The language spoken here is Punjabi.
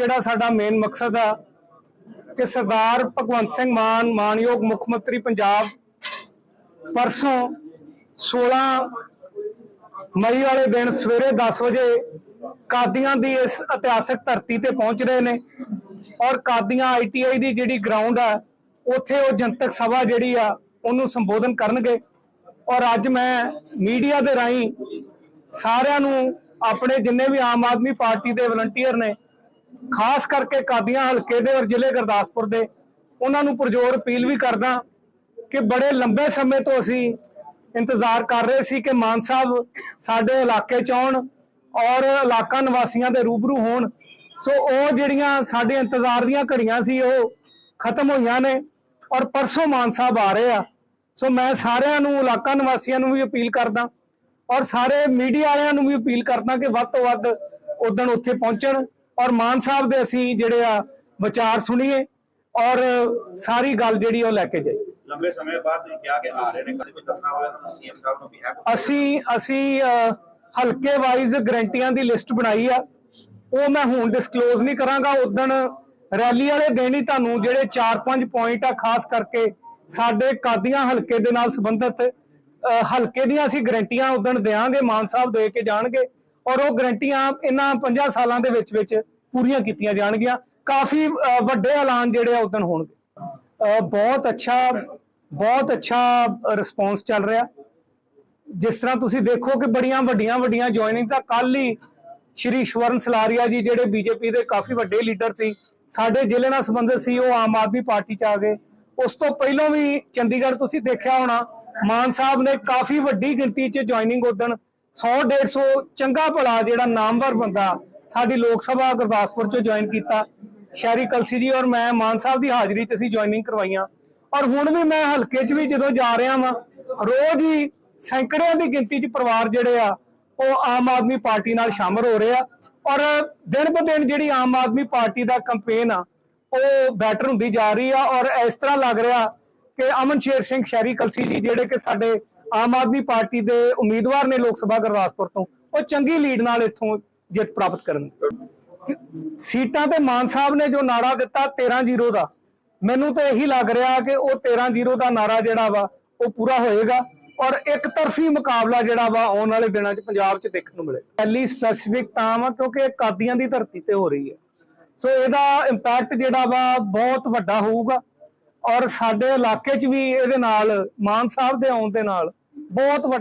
ਜਿਹੜਾ ਸਾਡਾ ਮੇਨ ਮਕਸਦ ਆ ਕਿ ਸਰਦਾਰ ਭਗਵੰਤ ਸਿੰਘ ਮਾਨ, ਮਾਨਯੋਗ ਮੁੱਖ ਮੰਤਰੀ ਪੰਜਾਬ ਪਰਸੋਂ 16 ਮਈ ਵਾਲੇ ਦਿਨ ਸਵੇਰੇ 10 ਵਜੇ ਕਾਦੀਆਂ ਦੀ ਇਸ ਇਤਿਹਾਸਕ ਧਰਤੀ ਤੇ ਪਹੁੰਚ ਰਹੇ ਨੇ ਔਰ ਕਾਦੀਆਂ ਆਈਟੀਆਈ ਦੀ ਜਿਹੜੀ ਗਰਾਊਂਡ ਆ, ਉੱਥੇ ਉਹ ਜਨਤਕ ਸਭਾ ਜਿਹੜੀ ਆ, ਉਹਨੂੰ ਸੰਬੋਧਨ ਕਰਨਗੇ। ਔਰ ਅੱਜ ਮੈਂ ਮੀਡੀਆ ਦੇ ਰਾਹੀਂ ਸਾਰਿਆਂ ਨੂੰ ਆਪਣੇ ਜਿੰਨੇ ਵੀ ਆਮ ਆਦਮੀ ਪਾਰਟੀ ਦੇ ਵਲੰਟੀਅਰ ਨੇ ਖਾਸ ਕਰਕੇ ਕਾਦੀਆਂ ਹਲਕੇ ਦੇ ਔਰ ਜ਼ਿਲ੍ਹੇ ਗੁਰਦਾਸਪੁਰ ਦੇ, ਉਹਨਾਂ ਨੂੰ ਪਰਜ਼ੋਰ ਅਪੀਲ ਵੀ ਕਰਦਾ ਕਿ ਬੜੇ ਲੰਬੇ ਸਮੇਂ ਤੋਂ ਅਸੀਂ ਇੰਤਜ਼ਾਰ ਕਰ ਰਹੇ ਸੀ ਕਿ ਮਾਨ ਸਾਹਿਬ ਸਾਡੇ ਇਲਾਕੇ ਚ ਆਉਣ ਔਰ ਇਲਾਕਾ ਨਿਵਾਸੀਆਂ ਦੇ ਰੂਬਰੂ ਹੋਣ। ਸੋ ਉਹ ਜਿਹੜੀਆਂ ਸਾਡੇ ਇੰਤਜ਼ਾਰ ਦੀਆਂ ਘੜੀਆਂ ਸੀ, ਉਹ ਖਤਮ ਹੋਈਆਂ ਨੇ ਔਰ ਪਰਸੋਂ ਮਾਨ ਸਾਹਿਬ ਆ ਰਹੇ ਆ। ਸੋ ਮੈਂ ਸਾਰਿਆਂ ਨੂੰ, ਇਲਾਕਾ ਨਿਵਾਸੀਆਂ ਨੂੰ ਵੀ ਅਪੀਲ ਕਰਦਾ ਔਰ ਸਾਰੇ ਮੀਡੀਆ ਵਾਲਿਆਂ ਨੂੰ ਵੀ ਅਪੀਲ ਕਰਦਾ ਕਿ ਵੱਧ ਤੋਂ ਵੱਧ ਉਦਣ ਉੱਥੇ ਪਹੁੰਚਣ। ਔਰ ਮਾਨ ਸਾਹਿਬ ਦੇ ਅਸੀਂ ਜਿਹੜੇ ਆ ਵਿਚਾਰ ਸੁਣੀਏ ਔਰ ਸਾਰੀ ਗੱਲ ਜਿਹੜੀ ਉਹ ਲੈ ਕੇ ਜਾਈਏ। ਲੰਬੇ ਸਮੇਂ ਬਾਅਦ ਤੁਸੀਂ ਕਿਹਾ ਕਿ ਆ ਰਹੇ ਨੇ ਕਦੇ ਕੋਈ ਦੱਸਣਾ ਹੋਇਆ ਤਾਂ ਸੀਐਮ ਸਾਹਿਬ ਨੂੰ ਵੀ ਹੈ ਅਸੀਂ ਅਸੀਂ ਹਲਕੇ ਵਾਈਜ਼ ਗਰੰਟੀਆਂ ਦੀ ਲਿਸਟ ਬਣਾਈ ਆ। ਉਹ ਮੈਂ ਹੁਣ ਡਿਸਕਲੋਜ਼ ਨਹੀਂ ਕਰਾਂਗਾ। ਉਦਣ ਰੈਲੀ ਵਾਲੇ ਦਿਨ ਹੀ ਤੁਹਾਨੂੰ ਜਿਹੜੇ 4-5 ਪੁਆਇੰਟ ਆ ਖਾਸ ਕਰਕੇ ਸਾਡੇ ਕਾਦੀਆਂ ਹਲਕੇ ਦੇ ਨਾਲ ਸੰਬੰਧਿਤ ਹਲਕੇ ਦੀਆਂ ਅਸੀਂ ਗਰੰਟੀਆਂ ਉਦਣ ਦੇਾਂਗੇ ਮਾਨ ਸਾਹਿਬ ਦੇ ਕੇ ਜਾਣਗੇ। ਔਰ ਉਹ ਗਰੰਟੀਆਂ ਇਹਨਾਂ 50 ਸਾਲਾਂ ਦੇ ਵਿੱਚ ਵਿੱਚ ਪੂਰੀਆਂ ਕੀਤੀਆਂ ਜਾਣਗੀਆਂ। ਕਾਫੀ ਵੱਡੇ ਐਲਾਨ ਜਿਹੜੇ ਆ ਉਦਣ ਹੋਣਗੇ। ਬਹੁਤ ਅੱਛਾ ਬਹੁਤ ਅੱਛਾ ਰਿਸਪੌਂਸ ਚੱਲ ਰਿਹਾ। ਜਿਸ ਤਰ੍ਹਾਂ ਤੁਸੀਂ ਦੇਖੋ ਕਿ ਬੜੀਆਂ ਵੱਡੀਆਂ ਵੱਡੀਆਂ ਜੁਆਇਨਿੰਗਸ ਆ। ਕੱਲ ਹੀ ਸ਼੍ਰੀ ਸ਼ਵਰਨ ਸਲਾਰੀਆ ਜੀ ਜਿਹੜੇ ਬੀਜੇਪੀ ਦੇ ਕਾਫੀ ਵੱਡੇ ਲੀਡਰ ਸੀ, ਸਾਡੇ ਜ਼ਿਲ੍ਹੇ ਨਾਲ ਸੰਬੰਧਿਤ ਸੀ, ਉਹ ਆਮ ਆਦਮੀ ਪਾਰਟੀ ਚ ਆ ਗਏ। ਉਸ ਤੋਂ ਪਹਿਲਾਂ ਵੀ ਚੰਡੀਗੜ੍ਹ ਤੁਸੀਂ ਦੇਖਿਆ ਹੋਣਾ, ਮਾਨ ਸਾਹਿਬ ਨੇ ਕਾਫੀ ਵੱਡੀ ਗਿਣਤੀ ਚ ਜੁਆਇਨਿੰਗ ਉਦਣ 100 150 ਚੰਗਾ ਭਲਾ ਜਿਹੜਾ ਨਾਮਵਰ ਬੰਦਾ ਸਾਡੀ ਲੋਕ ਸਭਾ ਗੁਰਦਾਸਪੁਰ ਚ ਜੁਆਇਨ ਕੀਤਾ। ਸ਼ਹਿਰੀ ਕਲਸੀ ਜੀ ਔਰ ਮੈਂ ਮਾਨ ਸਾਹਿਬ ਦੀ ਹਾਜ਼ਰੀ ਚ ਅਸੀਂ ਜੁਆਇਨਿੰਗ ਕਰਵਾਈਆਂ। ਔਰ ਹੁਣ ਵੀ ਮੈਂ ਹਲਕੇ 'ਚ ਵੀ ਜਦੋਂ ਜਾ ਰਿਹਾ ਵਾਂ, ਰੋਜ਼ ਹੀ ਸੈਂਕੜਿਆਂ ਦੀ ਗਿਣਤੀ 'ਚ ਪਰਿਵਾਰ ਜਿਹੜੇ ਆ, ਉਹ ਆਮ ਆਦਮੀ ਪਾਰਟੀ ਨਾਲ ਸ਼ਾਮਲ ਹੋ ਰਹੇ ਆ। ਔਰ ਦਿਨ ਬ ਦਿਨ ਜਿਹੜੀ ਆਮ ਆਦਮੀ ਪਾਰਟੀ ਦਾ ਕੈਂਪੇਨ ਆ, ਉਹ ਬੈਟਰ ਹੁੰਦੀ ਜਾ ਰਹੀ ਆ। ਔਰ ਇਸ ਤਰ੍ਹਾਂ ਲੱਗ ਰਿਹਾ ਕਿ ਅਮਨ ਸ਼ੇਰ ਸਿੰਘ ਸ਼ਹਿਰੀ ਕਲਸੀ ਜੀ ਜਿਹੜੇ ਕਿ ਸਾਡੇ ਆਮ ਆਦਮੀ ਪਾਰਟੀ ਦੇ ਉਮੀਦਵਾਰ ਨੇ ਲੋਕ ਸਭਾ ਗੁਰਦਾਸਪੁਰ ਤੋਂ, ਉਹ ਚੰਗੀ ਲੀਡ ਨਾਲ ਇੱਥੋਂ ਜਿੱਤ ਪ੍ਰਾਪਤ ਕਰਨ। ਸੀਟਾਂ ਤੇ ਮਾਨ ਸਾਹਿਬ ਨੇ ਜੋ ਨਾਰਾ ਦਿੱਤਾ 13-0 ਦਾ, ਮੈਨੂੰ ਤਾਂ ਇਹੀ ਲੱਗ ਰਿਹਾ ਕਿ ਉਹ 13-0 ਦਾ ਨਾਰਾ ਜਿਹੜਾ ਵਾ, ਉਹ ਪੂਰਾ ਹੋਏਗਾ ਔਰ ਇੱਕ ਤਰਫੀ ਮੁਕਾਬਲਾ ਜਿਹੜਾ ਵਾ, ਆਉਣ ਵਾਲੇ ਦਿਨਾਂ 'ਚ ਪੰਜਾਬ 'ਚ ਦੇਖਣ ਨੂੰ ਮਿਲੇ। ਪਹਿਲੀ ਸਪੈਸੀਫਿਕ ਤਾਂ ਵਾ, ਕਿਉਂਕਿ ਕਾਦੀਆਂ ਦੀ ਧਰਤੀ ਤੇ ਹੋ ਰਹੀ ਹੈ। ਸੋ ਇਹਦਾ ਇੰਪੈਕਟ ਜਿਹੜਾ ਵਾ, ਬਹੁਤ ਵੱਡਾ ਹੋਊਗਾ ਔਰ ਸਾਡੇ ਇਲਾਕੇ 'ਚ ਵੀ ਇਹਦੇ ਨਾਲ, ਮਾਨ ਸਾਹਿਬ ਦੇ ਆਉਣ ਦੇ ਨਾਲ ਬਹੁਤ ਵੱਡਾ